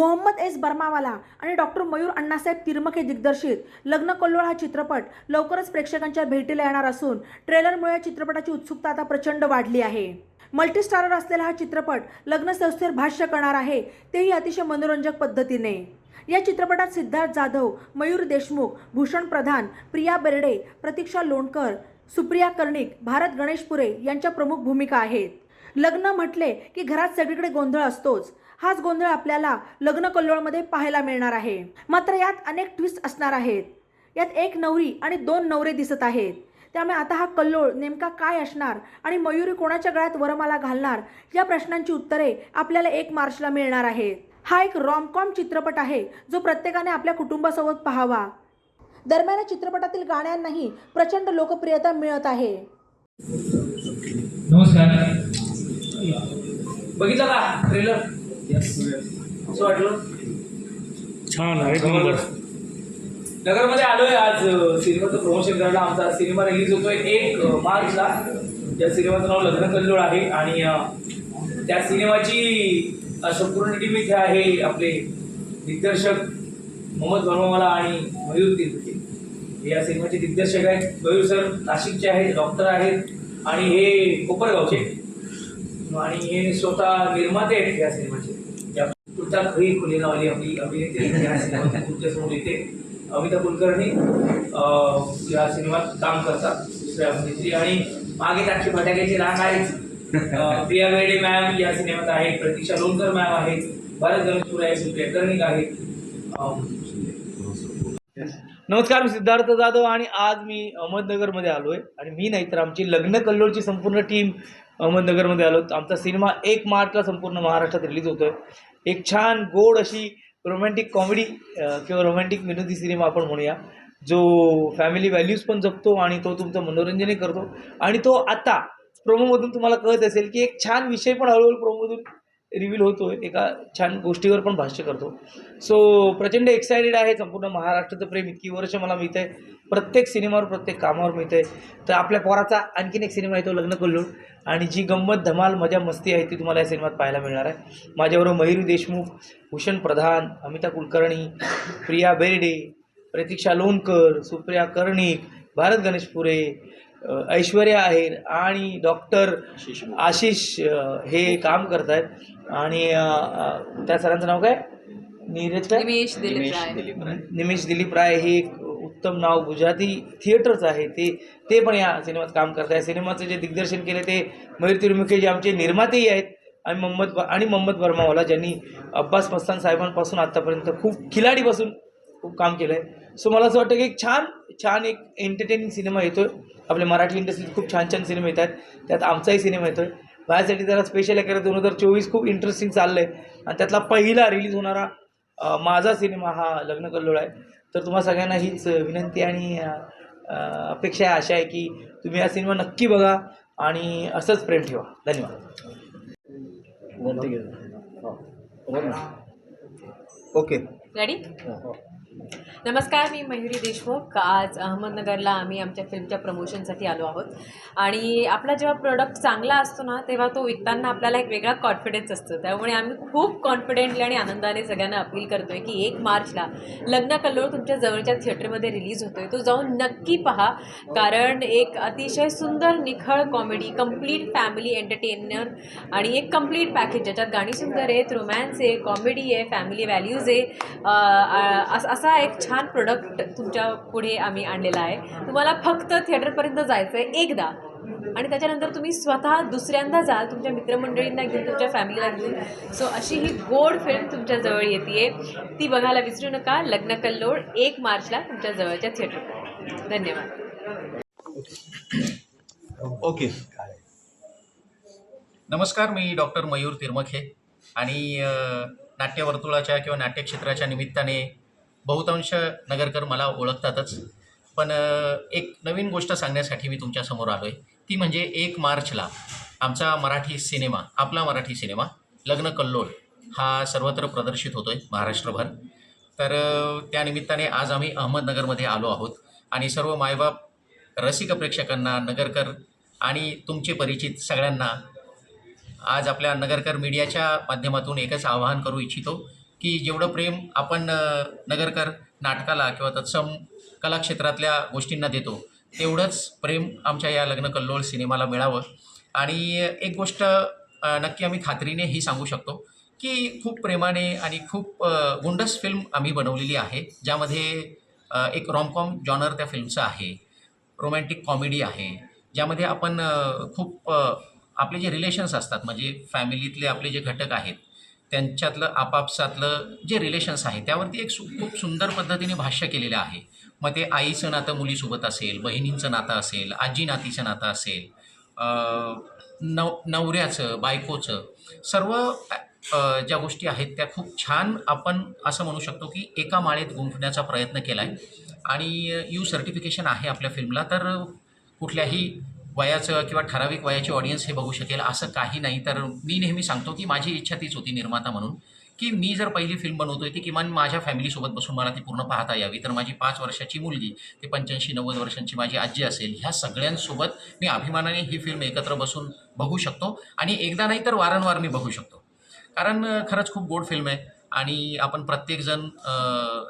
Mohammed S बर्मावाला आणि doctor Mayur Annasaheb तिरमके दिग्दर्शित. लग्न कल्लोळ हा चित्रपट लवकरच प्रेक्षकांच्या भेटीला येणार असून ट्रेलरमुळे या चित्रपटाची उत्सुकता आता प्रचंड वाढली आहे. मल्टीस्टारर असलेला हा चित्रपट लग्न संस्थेवर भाष्य करणार आहे तेही अतिशय मनोरंजक पद्धतीने. या चित्रपटात सिद्धार्थ जाधव मयूर देशमुख भूषण प्रधान प्रिया बेर्डे प्रतीक्षा लोणकर सुप्रिया कर्णिक भारत गणेशपुरे यांच्या प्रमुख भूमिका आहेत. लग्न म्हटले की घरात सगळीकडे गोंधळ असतोच. हाच गोंधळ आपल्याला लग्न कल्लोळमध्ये पाहायला मिळणार आहे. मात्र यात अनेक ट्विस्ट असणार आहेत. यात एक नवरी आणि दोन नवरे दिसत आहेत. त्यामुळे आता हा कल्लोळ नेमका काय असणार आणि मयुरी कोणाच्या गळ्यात वरमाला घालणार या प्रश्नांची उत्तरे आपल्याला एक मार्चला मिळणार आहेत. हा एक रॉमकॉम चित्रपट आहे जो प्रत्येकाने आपल्या कुटुंबासोबत पाहावा. दरम्यान चित्रपटातील गाण्यांनाही प्रचंड लोकप्रियता मिळत आहे. बघितलं का? ट्रेलर असं वाटलं? छान आहे एक नंबर नगरमध्ये आलोय आज सिनेमाचं प्रमोशन करायला आमचा सिनेमा रिलीज होतोय एक मार्चला. त्या सिनेमाचं नाव लग्न कल्लोळ आहे आणि त्या सिनेमाची संपूर्ण टीम इथे आहे. आपले दिग्दर्शक मोहम्मद वर्मावाला आणि मयूर तिरके हे या सिनेमाचे दिग्दर्शक आहेत मयूर सर नाशिकचे आहेत डॉक्टर आहेत आणि हे कोपरगावचे आणि हे स्वतः निर्माते आहेत या सिनेमाचे. त्या खरी खुली नावाली आपली अभिनेत्री या सिनेमात तुमच्यासमोर येते. अमिता कुलकर्णी या सिनेमात काम करतात दुसऱ्या अभिनेत्री. आणि मागे साक्षी फटाक्याची राग आहेच. प्रिया बेडे मॅम या सिनेमात आहेत प्रतीक्षा लोणकर मॅम आहेत भारत गणेशपुरा आहे सुप्रिया कर्णिक आहेत. नमस्कार मी सिद्धार्थ जाधव आणि आज मी अहमदनगरमध्ये आलो आहे आणि मी नाही तर आमची लग्न कल्लोळची संपूर्ण टीम अहमदनगरमध्ये आलो. आमचा सिनेमा एक मार्चला संपूर्ण महाराष्ट्रात रिलीज होतो आहे एक छान गोड अशी रोमॅन्टिक कॉमेडी किंवा रोमॅन्टिक विनोदी सिनेमा आपण म्हणूया जो फॅमिली व्हॅल्यूज पण जपतो आणि तो तुमचं मनोरंजनही करतो. आणि तो आता प्रोमोमधून तुम्हाला कळत असेल की एक छान विषय पण हळूहळू प्रोमोमधून रिव्हील होतो एका छान गोष्टीवर पण भाष्य करतो. सो प्रचंड एक्सायटेड आहे संपूर्ण महाराष्ट्राचं प्रेम. इतकी वर्ष मला मिळतं आहे प्रत्येक सिनेमावर प्रत्येक कामावर मिळतं आहे तर आपल्या पोराचा आणखीन एक सिनेमा येतो लग्न कल्लोळ. आणि जी गंमत धमाल मजा मस्ती आहे ती तुम्हाला या सिनेमात पाहायला मिळणार आहे. माझ्याबरोबर मयुरी देशमुख भूषण प्रधान अमिता कुलकर्णी प्रिया बेर्डे प्रतीक्षा लोणकर सुप्रिया कर्णिक भारत गणेशपुरे ऐश्वर्या आहेर आणि डॉक्टर आशिष हे काम करत आहेत आणि त्या सरांचं नाव काय? नीरज काय? निमेश दिलीप राय. निमेश दिलीप राय हे एक उत्तम नाव गुजराती थिएटरचं आहे. ते ते पण या सिनेमात काम करत आहे सिनेमाचं जे दिग्दर्शन केलं ते मयूर तिरुमुखे जे आमचे निर्मातेही आहेत आणि मोहम्मद आणि मोहम्मद वर्मावाला ज्यांनी अब्बास मस्तान साहेबांपासून आत्तापर्यंत खूप खिलाडीपासून खूप काम केलं आहे सो मला असं वाटतं की एक छान छान एक एंटरटेनिंग सिनेमा येतोय. आपल्या मराठी इंडस्ट्रीत खूप छान छान सिनेमे येत आहेत त्यात आमचाही सिनेमा येतोय. माझ्यासाठी जरा स्पेशल आहे कारण दोन हजार चोवीस खूप इंटरेस्टिंग चाललं आहे आणि त्यातला पहिला रिलीज होणारा माझा सिनेमा हा लग्न कल्लोळ आहे. तर तुम्हा सगळ्यांना हीच विनंती आणि अपेक्षा आहे आशा आहे की तुम्ही हा सिनेमा नक्की बघा आणि असंच प्रेम ठेवा. धन्यवाद. ओके. रेडी नमस्कार मी मयुरी देशमुख. आज अहमदनगरला आम्ही आमच्या फिल्मच्या प्रमोशनसाठी आलो आहोत. आणि आपला जेव्हा प्रोडक्ट चांगला असतो ना तेव्हा तो विकताना आपल्याला एक वेगळा कॉन्फिडन्स असतो. त्यामुळे आम्ही खूप कॉन्फिडेंटली आणि आनंदाने सगळ्यांना अपील करतो आहे की एक मार्चला लग्न कल्लोळ तुमच्या जवळच्या थिएटरमध्ये रिलीज होतो आहे तो जाऊन नक्की पहा. कारण एक अतिशय सुंदर निखळ कॉमेडी कंप्लीट फॅमिली एंटरटेनर आणि एक कंप्लीट पॅकेज ज्याच्यात गाणी सुंदर आहेत रोमॅन्स आहे कॉमेडी आहे फॅमिली व्हॅल्यूज आहे. असा एक छान प्रोडक्ट तुमच्यापुढे आम्ही आणलेला आहे. तुम्हाला फक्त थिएटरपर्यंत जायचं आहे एकदा. आणि त्याच्यानंतर तुम्ही स्वतः दुसऱ्यांदा जाल तुमच्या मित्रमंडळींना घेऊन तुमच्या फॅमिलीला घेऊन. सो अशी ही गोड फिल्म तुमच्याजवळ येते ती बघायला विसरू नका. लग्न कल्लोळ एक मार्चला तुमच्या जवळच्या थिएटर धन्यवाद. ओके. नमस्कार मी डॉक्टर मयूर तिरमखे. आणि नाट्यवर्तुळाच्या किंवा नाट्यक्षेत्राच्या निमित्ताने बहुतांश नगरकर मला ओळखतातच. पण एक नवीन गोष्ट सांगण्यासाठी मी तुमच्यासमोर आलो आहे ती म्हणजे एक मार्चला आमचा मराठी सिनेमा आपला मराठी सिनेमा लग्न कल्लोळ हा सर्वत्र प्रदर्शित होतो आहे महाराष्ट्रभर. तर त्यानिमित्ताने आज आम्ही अहमदनगरमध्ये आलो आहोत आणि सर्व मायबाप रसिक प्रेक्षकांना नगरकर आणि तुमचे परिचित सगळ्यांना आज आपल्या नगरकर मीडियाच्या माध्यमातून एकच आवाहन करू इच्छितो की जेवढं प्रेम आपण नगरकर नाटकाला किंवा तत्सम कलाक्षेत्रातल्या गोष्टींना देतो तेवढंच प्रेम आमच्या या लग्न कल्लोळ सिनेमाला मिळावं. आणि एक गोष्ट नक्की आम्ही खात्रीने ही सांगू शकतो की खूप प्रेमाने आणि खूप गुंडस फिल्म आम्ही बनवलेली आहे ज्यामध्ये एक रॉमकॉम जॉनर त्या फिल्मचं आहे रोमॅन्टिक कॉमेडी आहे ज्यामध्ये आपण खूप आपले जे रिलेशन्स असतात म्हणजे फॅमिलीतले आपले जे घटक आहेत त्यांच्यातलं आपापसातलं जे रिलेशन्स आहे त्यावरती एक सु खूप सुंदर पद्धतीने भाष्य केलेलं आहे. मग ते आईचं नातं मुलीसोबत असेल बहिणींचं नातं असेल आजी नातीचं नातं असेल नव नवऱ्याचं बायकोचं सर्व ज्या गोष्टी आहेत त्या खूप छान आपण असं म्हणू शकतो की एका माळेत गुंफण्याचा प्रयत्न केला आहे आणि यू सर्टिफिकेशन आहे आपल्या फिल्मला तर कुठल्याही वयाचं किंवा ठराविक वयाची ऑडियन्स हे बघू शकेल असं काही नाही. तर मी नेहमी सांगतो की माझी इच्छा तीच होती निर्माता म्हणून की मी जर पहिली फिल्म बनवतोय ती किमान माझ्या फॅमिलीसोबत बसून मला ती पूर्ण पाहता यावी. तर माझी पाच वर्षाची मुलगी ते पंच्याऐंशी नव्वद वर्षांची माझी आजी असेल ह्या सगळ्यांसोबत मी अभिमानाने ही फिल्म एकत्र बसून बघू शकतो. आणि एकदा नाही तर वारंवार मी बघू शकतो. कारण खरंच खूप गोड फिल्म आहे. आणि आपण प्रत्येकजण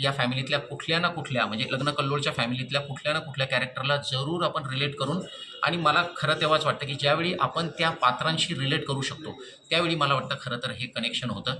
या फॅमिलीतल्या कुठल्या ना कुठल्या म्हणजे लग्न कल्लोळच्या फॅमिलीतल्या कुठल्या ना कुठल्या कॅरेक्टरला जरूर आपण रिलेट करून आणि मला खरं तेव्हाच वाटतं की ज्यावेळी आपण त्या पात्रांशी रिलेट करू शकतो त्यावेळी मला वाटतं खरं तर हे कनेक्शन होतं.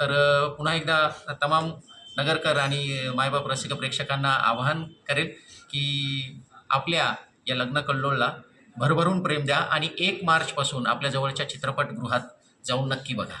तर पुन्हा एकदा तमाम नगरकर आणि मायबाप रसिक प्रेक्षकांना आवाहन करेल की आपल्या या लग्न कल्लोळला भरभरून प्रेम द्या आणि एक मार्चपासून आपल्या जवळच्या चित्रपटगृहात जाऊन नक्की बघा.